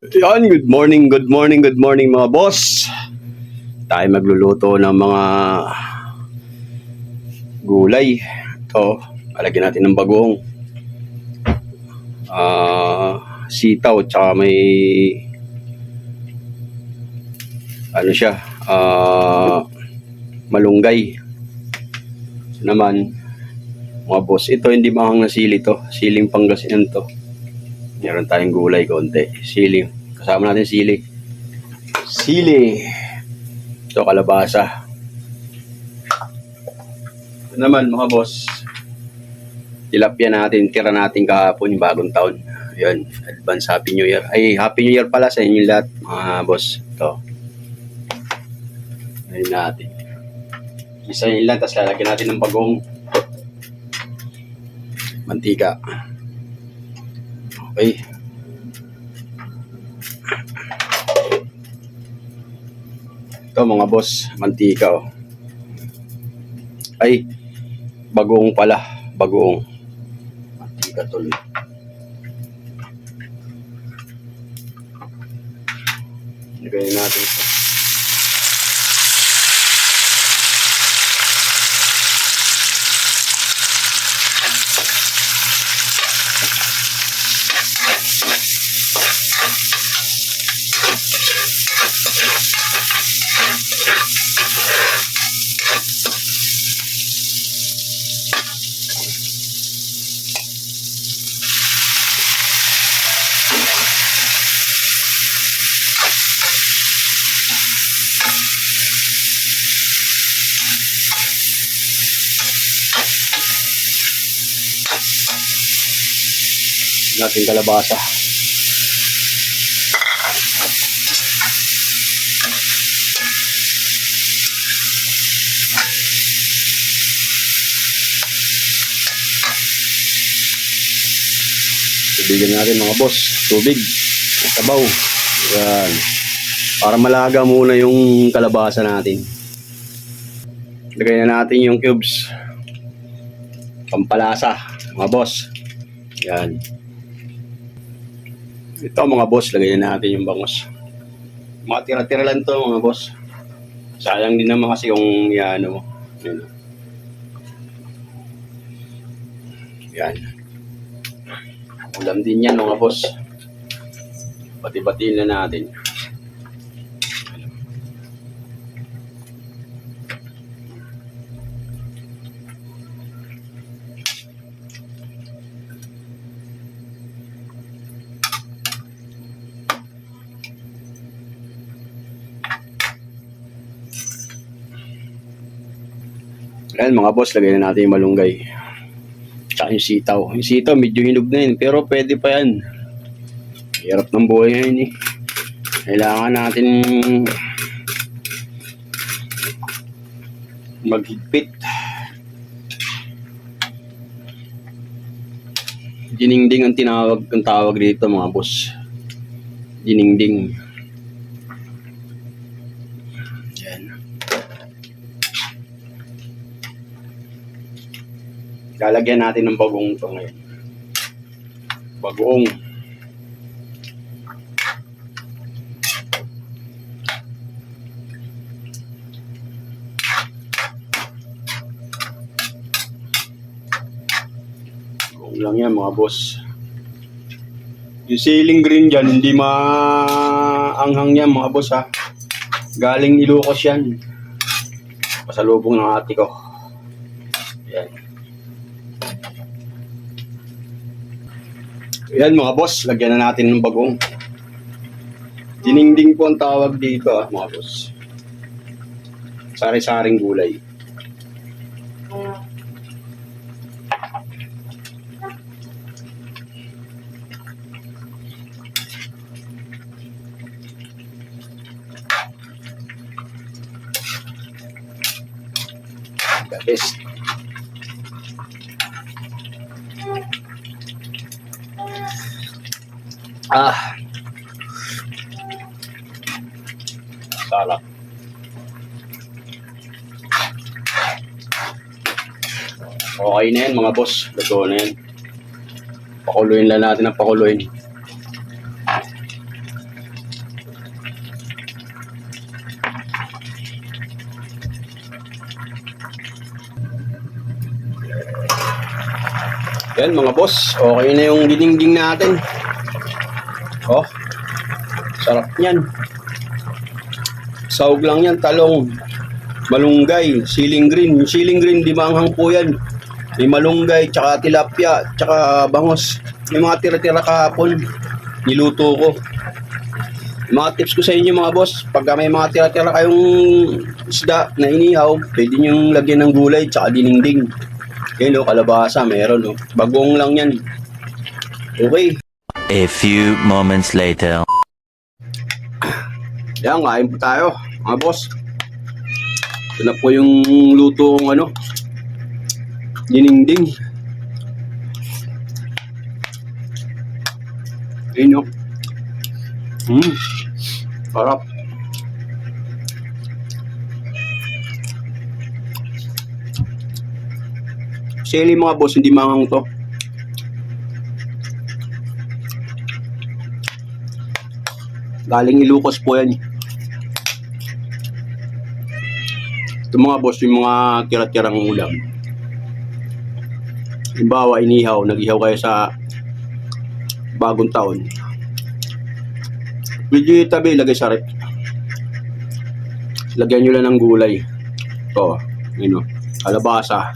Yan, good morning, good morning, good morning mga boss. Tayo magluluto ng mga gulay. Ito, alagyan natin ng bagong. Ah, sitaw, tsaka may ano siya, ah, malunggay. Ito naman, mga boss, ito hindi mahang na sili to. Siling Pangasinan to. Meron tayong gulay konti. Sili. Kasama natin sili. Sili. Ito kalabasa. Ito naman mga boss. Tilapia natin, tira natin kahapon yung bagong taon. Ayun, advance Happy New Year. Ay, Happy New Year pala sa inyo lahat, mga boss. Ito. Ayun natin. Isa yun lang, tapos lalagyan natin ng bagong mantika. Okay. Ito mga boss, mantika oh. Ay, bagoong pala. Bagoong. Mantika tuloy. Lagay natin ito. Natin kalabasa. Tubigan natin mga boss. Tubig. Sabaw. Yan. Para malaga muna yung kalabasa natin. Lagay na natin yung cubes. Pampalasa. Mga boss. Yan. Ito mga boss, lagay na natin yung bangos. Mga tira-tira lang to mga boss. Sayang din naman kasi yung yan mo. Yan. Yan. Ulam din yan mga boss. Bati-batiin na natin. Ayan mga boss, lagay na natin yung malunggay. Tsaka yung sitaw. Yung sitaw medyo hinog na yun, pero pwede pa yan. Hirap ng buhay ngayon eh. Kailangan natin maghigpit. Diningding ang tinawag ang tawag dito mga boss. Diningding. Lalagyan natin ng bagong to ngayon. Bagong. Bagong lang yan mga boss. Yung ceiling green dyan, hindi maanghang yan mga boss ha. Galing Ilocos yan. Pasalubong ng ate ko. Yan. Yan mga boss, lagyan na natin ng bagong. Diningding po ang tawag dito ah, mga boss. Sari-saring gulay. The best. Ah. Sarap. Okay na yan mga boss. Luto na yan. Pakuluin lang natin ang pakuluin. Yan mga boss, okay na yung dinding natin. Oh, sarap niyan. Sahog lang yan, talong, malunggay, siling green. Yung siling green, di maanghang po yan. May malunggay, tsaka tilapia, tsaka bangos. May mga tira-tira kahapon. Niluto ko. Mga tips ko sa inyo mga boss, pagka may mga tira-tira kayong isda na inihaw, pwede nyo lagyan ng gulay, tsaka dininding. Yan o, kalabasa, meron o. Bagong lang yan. Okay. A few moments later. Yan, kain po tayo, mga boss. Ito na po yung luto ng ano, dininding. Ayun o. Hmm. Sarap. Sili mga boss, hindi mangang to. Galing Ilocos po yan. Ito mga boss, yung mga tira-tirang ulam. Halimbawa, inihaw, nag-ihaw kayo sa bagong taon. Medyo tabi, lagay sa rep. Lagyan nyo lang ng gulay. Ito, yun o, kalabasa.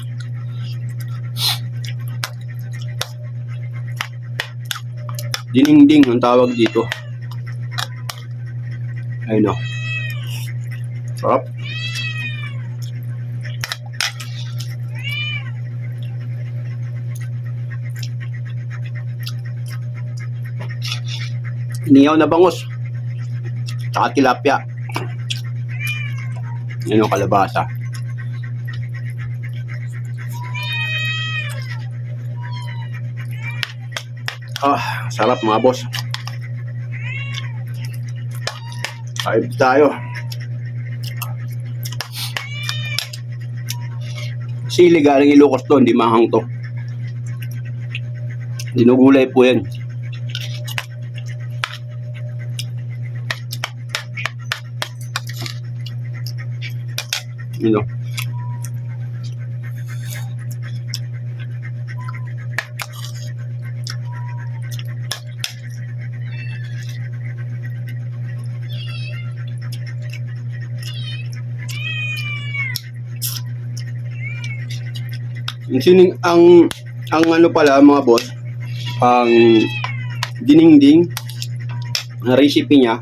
Dininding ang tawag dito. Ayun o. Sarap. Inihaw na bangus. Tsaka tilapia. Yan yung kalabasa. Ah, sarap mga boss. Kain tayo. Sili galing Ilocos to, hindi mahang to. Dinugulay po yan. You know. Sining ang ang ano pala mga boss, ang dininding ang recipe niya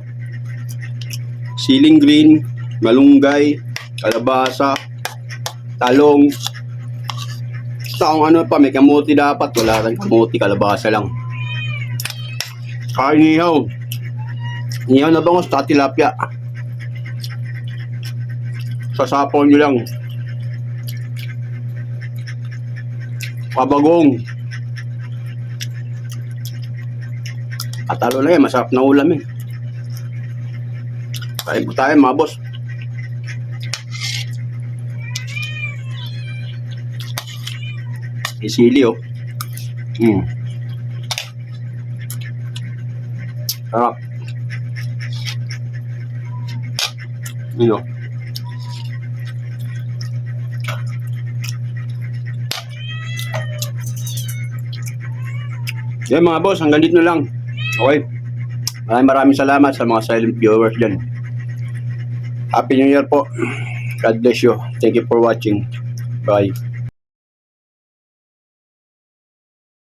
siling green, malunggay, kalabasa, talong. Sa kung ano pa, may kamuti dapat. Wala rin kamuti, kalabasa lang. Kain nihaw. Nihaw na bangos, tsaka tilapia. Sasapaw nyo lang. Kabagong. Katalo na yan, masarap na ulam eh. Kain po tayo mga boss. Isili oh. Hmm. Sarap. Yun oh. Yan mga boss, hanggang dito na lang. Okay. Maraming maraming salamat sa mga silent viewers dyan. Happy New Year po. God bless you. Thank you for watching. Bye.